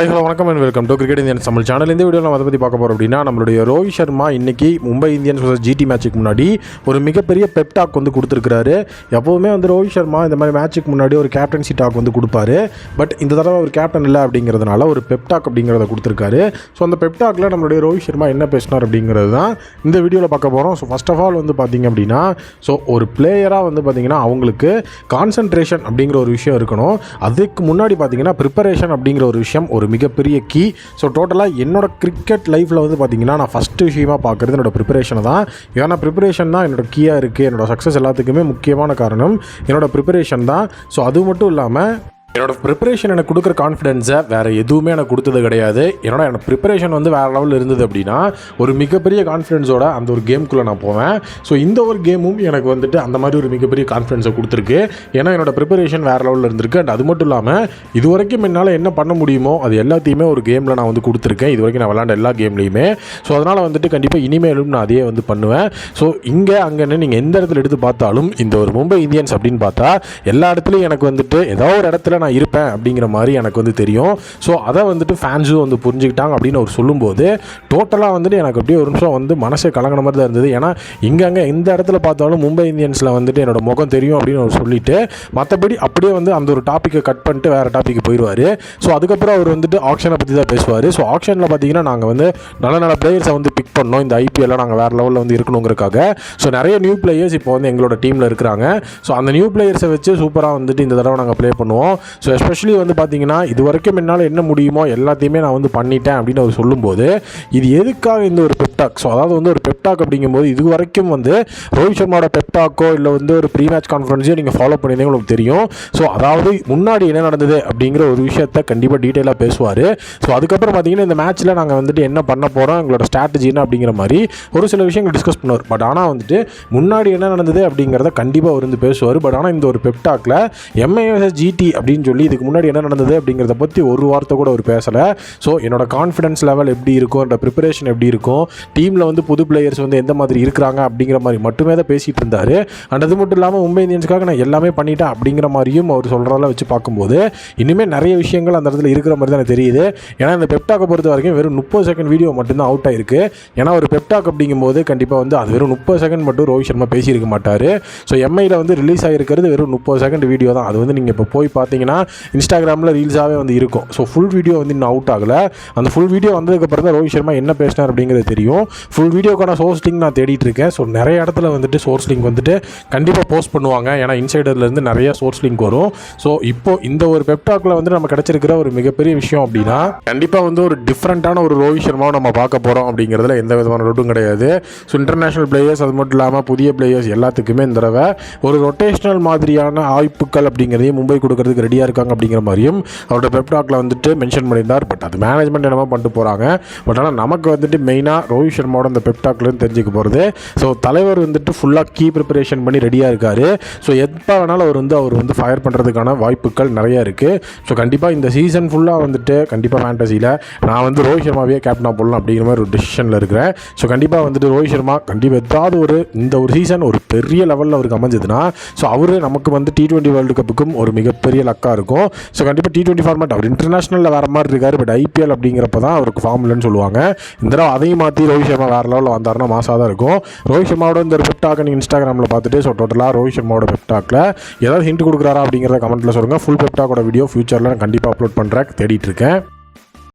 High hello வணக்கம் and welcome to cricket Indians Tamil channel இந்த video நம்ம அதை பற்றி பார்க்க போகிறோம் அப்படின்னா நம்மளுடைய ரோஹித் சர்மா இன்னைக்கு மும்பை இந்தியன்ஸ் வர்சஸ் ஜிடி மேட்ச்சுக்கு முன்னாடி ஒரு மிகப்பெரிய பெப் டாக் வந்து கொடுத்துருக்காரு எப்போவுமே வந்து ரோஹித் சர்மா இந்த மாதிரி மேட்ச்சுக்கு முன்னாடி ஒரு கேப்டன்சி டாக் வந்து கொடுப்பாரு. பட் இந்த தடவை ஒரு கேப்டன் இல்லை அப்படிங்கிறதுனால ஒரு பெப் டாக் அப்படிங்கிறத கொடுத்துருக்காரு. ஸோ அந்த பெப் டாக்கில் நம்மளுடைய ரோஹித் சர்மா என்ன பேசினார் அப்படிங்கிறது தான் இந்த வீடியோவில் பார்க்க போகிறோம் ஸோ ஃபஸ்ட் ஆஃப் ஆல் வந்து பார்த்தீங்க அப்படின்னா ஸோ ஒரு பிளேயராக வந்து பார்த்தீங்கன்னா அவங்களுக்கு கான்சன்ட்ரேஷன் அப்படிங்கிற ஒரு விஷயம் இருக்கணும். அதுக்கு முன்னாடி பார்த்தீங்கன்னா ப்ரிப்பரேஷன் அப்படிங்கிற ஒரு விஷயம் ஒரு மிகப்பெரிய கீ ஸோ டோட்டலாக என்னோட கிரிக்கெட் லைஃப்பில் வந்து பார்த்தீங்கன்னா நான் ஃபஸ்ட்டு விஷயமா பார்க்குறது என்னோடய ப்ரிப்பரேஷனை தான். ஏன்னா ப்ரிப்பரேஷன் தான் என்னோட கீயாக இருக்குது என்னோட சக்ஸஸ் எல்லாத்துக்குமே முக்கியமான காரணம் என்னோடய ப்ரிப்பரேஷன் தான். ஸோ அது மட்டும் இல்லாமல் என்னோட ப்ரிப்பரேஷன் எனக்கு கொடுக்குற கான்ஃபிடென்ஸை வேறு எதுவுமே எனக்கு கொடுத்தது கிடையாது. என்னோட எனக்கு ப்ரிப்பரேஷன் வந்து வேறு லெவலில் இருந்தது அப்படின்னா ஒரு மிகப்பெரிய கான்ஃபிடென்ஸோட அந்த ஒரு கேமுக்குள்ளே நான் போவேன். ஸோ இந்த ஒரு கேமும் எனக்கு வந்துட்டு அந்த மாதிரி ஒரு மிகப்பெரிய கான்ஃபிடென்ஸை கொடுத்துருக்கு. ஏன்னா என்னோட ப்ரிப்பரேஷன் வேறு லெவலில் இருந்திருக்கு. அண்ட் அது மட்டும் இல்லாமல் இது வரைக்கும் என்னால் என்ன பண்ண முடியுமோ அது எல்லாத்தையுமே ஒரு கேமில் நான் வந்து கொடுத்துருக்கேன். இது வரைக்கும் நான் விளாண்ட எல்லா கேம்லேயுமே ஸோ அதனால் வந்துட்டு கண்டிப்பாக இனிமேலும் நான் அதையே வந்து பண்ணுவேன். ஸோ இங்கே அங்கேன்னு நீங்கள் எந்த இடத்துல எடுத்து பார்த்தாலும் இந்த ஒரு மும்பை இந்தியன்ஸ் அப்படின்னு பார்த்தா எல்லா இடத்துலையும் எனக்கு வந்துட்டு ஏதோ ஒரு இடத்துல நான் இருப்பேன் அப்படிங்கிற மாதிரி எனக்கு வந்து தெரியும். ஸோ அதை வந்துட்டு ஃபேன்ஸும் வந்து புரிஞ்சுக்கிட்டாங்க அப்படின்னு அவர் சொல்லும்போது டோட்டலாக வந்துட்டு எனக்கு அப்படியே ஒரு நிமிஷம் வந்து மனசே கலங்கின மாதிரி தான் இருந்தது. ஏன்னா இங்கங்கே எந்த இடத்துல பார்த்தாலும் மும்பை இந்தியன்ஸில் வந்துட்டு என்னோட முகம் தெரியும் அப்படின்னு அவர் சொல்லிட்டு மற்றபடி அப்படியே வந்து அந்த ஒரு டாப்பிக்கை கட் பண்ணிட்டு வேறு டாப்பிக்கு போயிடுவார் ஸோ அதுக்கப்புறம் அவர் வந்துட்டு ஆக்ஷனை பற்றி தான் பேசுவார். ஸோ ஆக்ஷனில் பார்த்தீங்கன்னா நாங்கள் வந்து நல்ல நல்ல பிளேயர்ஸை வந்து பிக் பண்ணோம். இந்த ஐபிஎல்ல நாங்கள் வேறு லெவலில் வந்து இருக்கணுங்கிறக்காக ஸோ நிறைய நியூ பிளேயர்ஸ் இப்போ வந்து எங்களோட டீமில் இருக்கிறாங்க. ஸோ அந்த நியூ பிளேயர்ஸை வச்சு சூப்பராக வந்துட்டு இந்த தடவை நாங்கள் ப்ளே பண்ணுவோம். ஸோ எஸ்பெஷலி வந்து பார்த்தீங்கன்னா இது வரைக்கும் என்னால் என்ன முடியுமோ எல்லாத்தையுமே நான் வந்து பண்ணிட்டேன் அப்படின்னு அவர் சொல்லும்போது இது எதுக்காக இந்த ஒரு பெப்டாக் ஸோ அதாவது வந்து ஒரு பெப்டாக் அப்படிங்கும்போது இது வரைக்கும் வந்து ரோஹித் சர்மாவோட பெப்டாக்கோ இல்லை வந்து ஒரு ப்ரீ மேட்ச் கான்ஃபரன்ஸையோ நீங்கள் ஃபாலோ பண்ணியிருந்தீங்க உங்களுக்கு தெரியும். ஸோ அதாவது முன்னாடி என்ன நடந்தது அப்படிங்கிற ஒரு விஷயத்த கண்டிப்பாக டீட்டெயிலாக பேசுவார். ஸோ அதுக்கப்புறம் பார்த்தீங்கன்னா இந்த மேட்ச்சில் நாங்கள் வந்துட்டு என்ன பண்ண போகிறோம் எங்களோட ஸ்ட்ராட்டஜி என்ன அப்படிங்கிற மாதிரி ஒரு சில விஷயங்கள் டிஸ்கஸ் பண்ணுவார். பட் ஆனால் வந்துட்டு முன்னாடி என்ன நடந்தது அப்படிங்கிறத கண்டிப்பாக அவர் வந்து பேசுவார். பட் ஆனால் இந்த ஒரு பெப்டாக்கில் எம்ஐஎஸ்எஸ் ஜிடி அப்படின்னு சொல்லி இதுக்கு முன்னாடி என்ன நடந்தது அப்படிங்கிறத பற்றி ஒரு வார்த்தை கூட அவர் பேசலை. ஸோ என்னோட கான்ஃபிடன்ஸ் லெவல் எப்படி இருக்கும் என்னோட ப்ரிப்பரேஷன் எப்படி இருக்கும் டீமில் வந்து புது பிளேயர்ஸ் வந்து எந்த மாதிரி இருக்கிறாங்க அப்படிங்கிற மாதிரி மட்டுமே தான் பேசிகிட்டு இருந்தார். அண்ட் அது மட்டும் இல்லாமல் மும்பை இந்தியன்ஸ்க்காக நான் எல்லாமே பண்ணிட்டேன் அப்படிங்கிற மாதிரியும் அவர் சொல்கிறதெல்லாம் வச்சு பார்க்கும்போது இனிமேல் நிறைய விஷயங்கள் அந்த இடத்துல இருக்கிற மாதிரி தான் எனக்கு தெரியுது. ஏன்னா இந்த பெப்டாக்கை பொறுத்த வரைக்கும் வெறும் முப்பது செகண்ட் வீடியோ மட்டும்தான் அவுட் ஆயிருக்கு. ஏன்னா ஒரு பெப்டாக் அப்படிங்கும்போது கண்டிப்பாக வந்து அது வெறும் முப்பது செகண்ட் மட்டும் ரோஹித் சர்மா பேசியிருக்க மாட்டார். ஸோ எம்ஐயில் வந்து ரிலீஸ் ஆகிருக்கிறது வெறும் முப்பது செகண்ட் வீடியோ தான். அது வந்து நீங்கள் இப்போ போய் பார்த்தீங்கன்னா இன்ஸ்டாகிராமில் ரீல்ஸாகவே வந்து இருக்கும். ஸோ ஃபுல் வீடியோ வந்து இன்னும் அவுட் ஆகலை. அந்த ஃபுல் வீடியோ வந்ததுக்கப்புறம் தான் ரோஹித் சர்மா என்ன பேசினார் அப்படிங்கிறது தெரியும். ஃபுல் வீடியோக்கான சோர்ஸ் லிங்க் நான் தேடிட்டு இருக்கேன். ஸோ நிறைய இடத்துல வந்துட்டு சோர்ஸ் லிங்க் வந்துட்டு கண்டிப்பாக போஸ்ட் பண்ணுவாங்க. ஏன்னா இன்சைடர்லேருந்து நிறைய சோர்ஸ் லிங்க் வரும். ஸோ இப்போ இந்த ஒரு பெப்டாக்கில் வந்து நம்ம கிடச்சிருக்கிற ஒரு மிகப்பெரிய விஷயம் அப்படின்னா கண்டிப்பாக வந்து ஒரு டிஃப்ரெண்ட்டான ஒரு ரோஹித் சர்மாவை நம்ம பார்க்க போகிறோம் அப்படிங்கிறதுல எந்த விதமான ரோட்டும் கிடையாது. ஸோ இன்டர்நேஷனல் பிளேயர்ஸ் அது மட்டும் இல்லாமல் புதிய பிளேயர்ஸ் எல்லாத்துக்குமே இந்த தடவை ஒரு ரொட்டேஷனல் மாதிரியான ஆய்ப்புகள் அப்படிங்கிறதையும் மும்பை கொடுக்கறதுக்கு ரெடியாக இருக்காங்க அப்படிங்கிற மாதிரியும் அவரோட பெப்டாக்கில் வந்துட்டு மென்ஷன் பண்ணியிருந்தார். பட் அது மேனேஜ்மெண்ட் என்னமோ பண்ணிட்டு போகிறாங்க பட் ஆனால் நமக்கு வந்துட்டு மெயினாக ரோஹித் சர்மாவோட அந்த பெப்டாக்லேருந்து தெரிஞ்சுக்க போகிறது ஸோ தலைவர் வந்துட்டு ஃபுல்லாக கீ ப்ரிப்பரேஷன் பண்ணி ரெடியாக இருக்கார். ஸோ எப்போ வேணாலும் அவர் வந்து அவர் வந்து ஃபயர் பண்ணுறதுக்கான வாய்ப்புகள் நிறைய இருக்குது ஸோ கண்டிப்பாக இந்த சீசன் ஃபுல்லாக வந்துட்டு கண்டிப்பாக ஃபேண்டசியில் நான் வந்து ரோஹித் சர்மாவே கேப்டனாக போடலாம் அப்படிங்கிற மாதிரி ஒரு டிசிஷனில் இருக்கிறேன். ஸோ கண்டிப்பாக வந்துட்டு ரோஹித் சர்மா கண்டிப்பாக ஏதாவது ஒரு இந்த ஒரு சீசன் ஒரு பெரிய லெவலில் அவருக்கு அமைஞ்சதுன்னா ஸோ அவர் நமக்கு வந்து டி ட்வெண்ட்டி வேர்ல்டு கப்புக்கும் ஒரு மிகப்பெரிய பக்கா இருக்கும். ஸோ கண்டிப்பாக டி டுவெண்ட்டி ஃபார்மேட் அவர் இன்டர்நேஷனலில் வேறு மாதிரி இருக்கார் பட் ஐபிஎல் அப்படிங்கிறப்ப தான் அவருக்கு ஃபார்ம் இல்லைன்னு சொல்லுவாங்க. இந்த தடவை அதையும் மாற்றி ரோஹித் சர்மா வேறு லெவலில் வந்தார்னா மாசாக தான் இருக்கும். ரோஹித் சர்மாவோட இந்த பெப்டாக்கை நீங்கள் இன்ஸ்டாகிராமில் பார்த்துட்டு ஸோ டோட்டலாக ரோஹித் சர்மாவோட பெப்டாக்கில் ஏதாவது ஹிண்ட் கொடுக்குறாரா அப்படிங்கிறத கமெண்ட்டில் சொல்லுங்கள் ஃபுல் பெப்டாக்கோட வீடியோ ஃபியூச்சரில் நான் கண்டிப்பாக அப்லோட் பண்ணுறேன் தேடிட்டு இருக்கேன்.